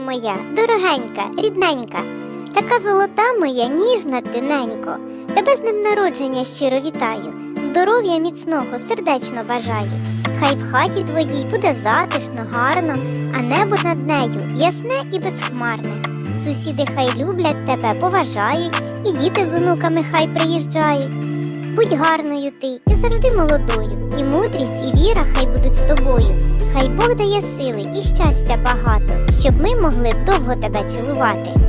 моя, дорогенька, рідненька, така золота моя, ніжна тиненько. Тебе з ним народження щиро вітаю. Здоров'я міцного, сердечно бажаю. Хай в хаті твоїй буде затишно, гарно, а небо над нею ясне і безхмарне. Сусіди хай люблять тебе, поважають, і діти з онуками хай приїжджають. Будь гарною ти і завжди молодою, і мудрість, і віра хай будуть з тобою. Хай Бог дає сили і щастя багато, щоб ми могли довго тебе цілувати.